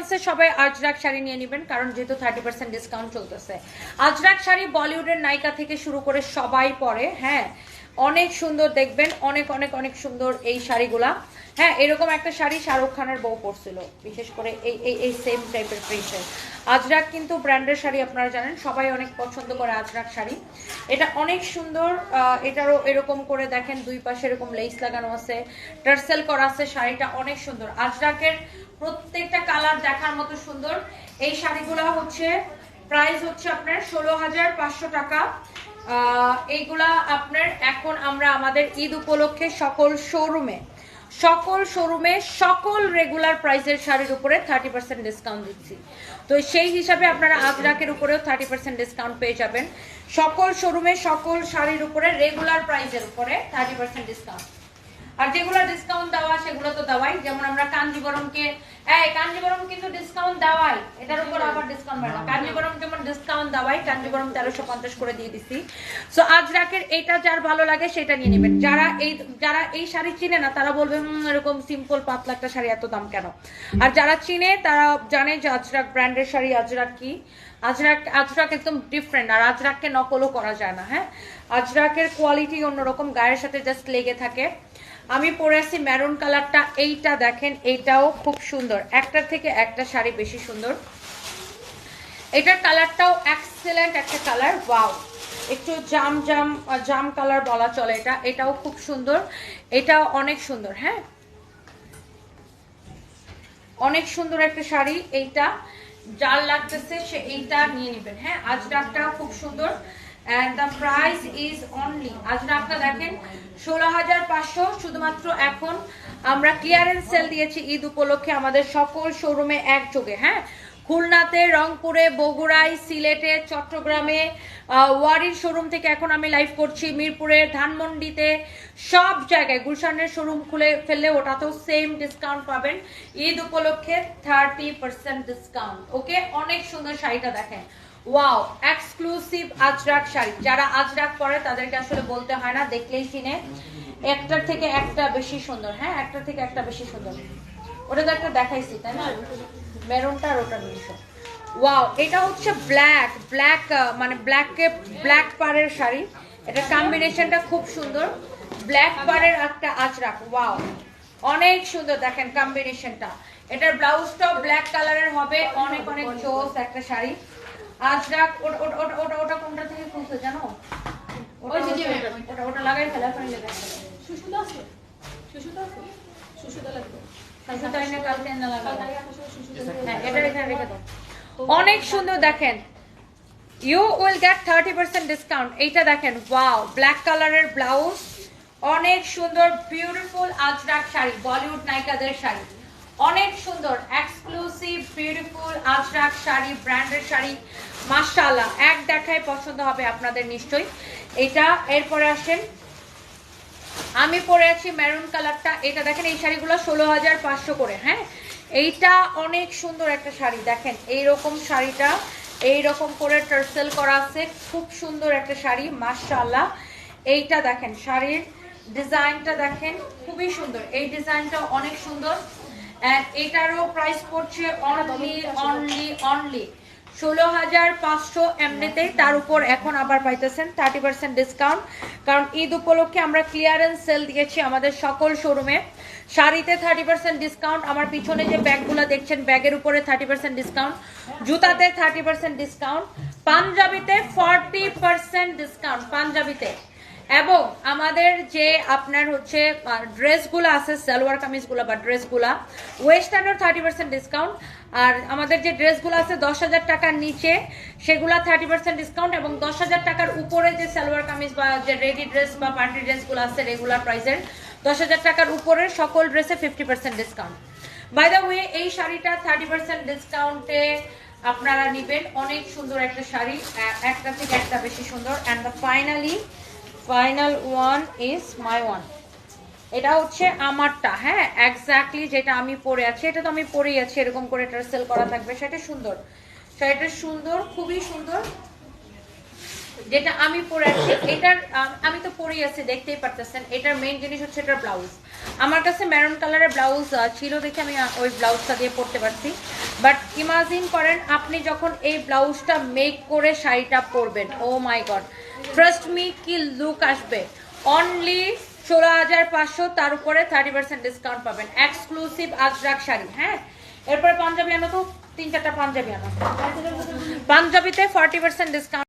চান্সে সবাই আজরাক শাড়ি নিয়ে নেবেন, কারণ যেহেতু থার্টি পার্সেন্ট ডিসকাউন্ট চলতেছে। আজরাক শাড়ি বলিউডের নায়িকা থেকে শুরু করে সবাই পরে হ্যাঁ? অনেক সুন্দর দেখবেন, অনেক অনেক অনেক সুন্দর এই শাড়িগুলা। হ্যাঁ এরকম একটা শাড়ি শাহরুখ খানের বউ পরছিল, বিশেষ করে এই এই এই সেম টাইপের প্রিন্টের আজরাক কিন্তু ব্র্যান্ডের শাড়ি আপনারা জানেন, সবাই অনেক পছন্দ করে আজরাক শাড়ি। এটা অনেক সুন্দর এটারও এরকম করে দেখেন, দুই পাশে এরকম লেস লাগানো আছে, টার্সেল করা আছে, শাড়িটা অনেক সুন্দর। আজরাকের প্রত্যেকটা কালার দেখার মতো সুন্দর। এই শাড়িগুলো হচ্ছে প্রাইস হচ্ছে আপনার ষোলো হাজার পাঁচশো টাকা। এইগুলা আপনার এখন আমরা আমাদের ঈদ উপলক্ষে সকল শোরুমে সকল শোরুমে সকল রেগুলার প্রাইসের শাড়ির উপরে থার্টি পার্সেন্ট ডিসকাউন্ট দিচ্ছি। তো সেই হিসাবে আপনারা আজরাকের উপরেও থার্টি পার্সেন্ট ডিসকাউন্ট পেয়ে যাবেন। সকল শোরুমে সকল শাড়ির উপরে রেগুলার প্রাইসের উপরে থার্টি পার্সেন্ট ডিসকাউন্ট আর যেগুলো ডিসকাউন্ট দেওয়া, সেগুলো তো দেওয়াই। যেমন আমরা কাঞ্জিবরমকে এই কাঞ্জিবরম কিন্তু ডিসকাউন্ট দেওয়াই। এটার উপর আবার ডিসকাউন্ট বাড়া কাঞ্জিবরম যেমন ডিসকাউন্ট দেওয়াই? কাঞ্জিবরম তেরোশো পঞ্চাশ করে দিয়ে দিছি। সো আজ রাকের এইটা যার ভালো লাগে সেটা নিয়ে নেবেন। যারা এই যারা এই শাড়ি চিনে না তারা বলবে "হুম, এরকম সিম্পল পাতলা একটা শাড়ি এত দাম কেন? আর যারা চিনে তারা জানে যে আজরাক ব্র্যান্ডের শাড়ি আজরাক কি? আজরাক আজরাক একদম ডিফারেন্ট আর আজরাককে নকলও করা যায় না হ্যাঁ? আজরাকের কোয়ালিটি অন্যরকম গায়ের সাথে জাস্ট লেগে থাকে। আমি পরে আসছি ম্যারুন কালারটা এইটা দেখেন, এইটাও খুব সুন্দর। একটার থেকে একটা শাড়ি বেশি সুন্দর। এটার কালারটাও এক্সেলেন্ট একটা কালার ওয়াও একটু জাম জাম জাম কালার বলা চলে এটা, এটাও খুব সুন্দর, এটাও অনেক সুন্দর হ্যাঁ? অনেক সুন্দর একটা শাড়ি, এইটা, যার লাগতেছে সে এইটা নিয়ে নেবেন হ্যাঁ? আজরাকটা খুব সুন্দর। And the price is only আজরাকটা দেখেন ষোলো হাজার পাঁচশো শুধুমাত্র এখন আমরা ক্লিয়ারেন্স সেল দিয়েছি ঈদ উপলক্ষে আমাদের সকল শোরুমে একযোগে হ্যাঁ? খুলনাতে, রংপুরে, বগুড়ায়, সিলেটে, চট্টগ্রামে ওয়ারির শোরুম থেকে এখন আমি লাইভ করছি, মিরপুরে, ধানমন্ডিতে, সব জায়গায়, গুলশানের শোরুম খুলে ফেললে ওটাতেও সেম ডিসকাউন্ট পাবেন। ঈদ উপলক্ষে থার্টি পার্সেন্ট ডিসকাউন্ট ওকে অনেক সুন্দর শাড়িটা দেখেন। Wow exclusive Ajrak sari. যারা আজরাক পরে, তাদেরকে আসলে বলতে হয় না, দেখলেই চিনে। একটার থেকে একটা বেশি সুন্দর হ্যাঁ? একটার থেকে একটা বেশি সুন্দর। ওটা তো একটা দেখাইছি, তাই না? মেরুনটা আর ওটা মিশো ওয়াও এটা হচ্ছে ব্ল্যাক ব্ল্যাক মানে ব্ল্যাকে ব্ল্যাক পাড়ের শাড়ি। এটা কম্বিনেশনটা খুব সুন্দর। ব্ল্যাক পাড়ের একটা আজরাক ওয়াও অনেক সুন্দর, দেখেন কম্বিনেশনটা এটার ব্লাউজটাও ব্ল্যাক কালারের হবে। অনেক অনেক জোস একটা শাড়ি। আজরাক ওটা ওটা ওটা ওটা ওটা কোনটা থেকে খুলছে জানো? ওই যে ওটা- ওটা লাগাই ফেলে লাগাই ফেলে সুশুদা আছে? সুশুদা আছে? সুশুদা লাগবে। কালকে তাই না কালকে না লাগাবো। কালকে আসলে সুশুদা এটা এখানে রেখে দাও। অনেক সুন্দর দেখেন। You will get thirty percent discount এইটা দেখেন ওয়াও ব্ল্যাক কালারের ব্লাউজ অনেক সুন্দর বিউটিফুল আজরাক শাড়ি বলিউড নায়িকাদের শাড়ি। অনেক সুন্দর এক্সক্লুসিভ বিউটিফুল আজরাক শাড়ি ব্র্যান্ডের শাড়ি। মাশাআল্লাহ, এক দেখায় পছন্দ হবে আপনাদের নিশ্চয়ই। এটা, এরপরে আসেন। আমি পরে আছি মেরুন কালারটা এটা দেখেন, এই শাড়িগুলো ষোলো হাজার পাঁচশো করে হ্যাঁ? এইটা অনেক সুন্দর একটা শাড়ি, দেখেন। এইরকম শাড়িটা, এইরকম করে টার্সেল করা আছে। খুব সুন্দর একটা শাড়ি, মাশাআল্লাহ। এইটা দেখেন, শাড়ির ডিজাইনটা দেখেন, খুবই সুন্দর। এই ডিজাইনটা অনেক সুন্দর। এটারও প্রাইস পড়ছে অনলি অনলি অনলি ষোলো হাজার পাঁচশো এমনিতেই তার উপর এখন আবার পাইতেছেন থার্টি পার্সেন্ট ডিসকাউন্ট কারণ ঈদ উপলক্ষে আমরা ক্লিয়ারেন্স সেল দিয়েছি আমাদের সকল শোরুমে শাড়িতে থার্টি পার্সেন্ট ডিসকাউন্ট আমার পিছনে যে ব্যাগগুলো দেখছেন ব্যাগের উপরে থার্টি পার্সেন্ট ডিসকাউন্ট জুতাতে থার্টি পার্সেন্ট ডিসকাউন্ট পাঞ্জাবিতে ফর্টি পার্সেন্ট ডিসকাউন্ট পাঞ্জাবিতে। এবং আমাদের যে আপনার হচ্ছে ড্রেসগুলো আছে, সালোয়ার কামিজগুলো বা ড্রেসগুলা ওয়েস্টার্নের থার্টি পার্সেন্ট ডিসকাউন্ট আর আমাদের যে ড্রেসগুলো আছে, দশ হাজার টাকার নিচে, সেগুলা থার্টি পার্সেন্ট ডিসকাউন্ট এবং দশ হাজার টাকার উপরে যে সালোয়ার কামিজ বা যে রেডি ড্রেস বা পার্টি ড্রেসগুলো আছে রেগুলার প্রাইসের দশ হাজার টাকার উপরের সকল ড্রেসে fifty percent discount by the way এই শাড়িটা থার্টি পার্সেন্ট ডিসকাউন্টে আপনারা নেবেন। অনেক সুন্দর একটা শাড়ি একটা থেকে একটা বেশি সুন্দর। And the finally final one is my one এটা হচ্ছে আমারটা হ্যাঁ? এক্স্যাক্টলি যেটা আমি পরে আছি, এটা তো আমি পরেই আছি, এরকম করে টার্সেল করা থাকবে। সেটা সুন্দর। সেটা সুন্দর, খুবই সুন্দর। যেটা আমি পরে আছি, এটার, আমি তো পরেই আছি, দেখতেই পারতেছেন। এটার মেইন জিনিস হচ্ছে এটার ব্লাউজ আমার কাছে মেরুন কালারের ব্লাউজ ছিল দেখে আমি ওই ব্লাউজটা দিয়ে পরতে পারছি। বাট ইমাজিন করেন, আপনি যখন এই ব্লাউজটা মেক করে শাড়িটা পরবেন oh my god trust me কি লুক আসবে? অনলি ষোলো হাজার পাঁচশো, তার উপরে থার্টি পার্সেন্ট ডিসকাউন্ট পাবেন এক্সক্লুসিভ আজরাক শাড়ি হ্যাঁ? এরপরে পাঞ্জাবি আনো তো, তিন চারটা পাঞ্জাবি আনো। পাঞ্জাবিতে ফর্টি পার্সেন্ট ডিসকাউন্ট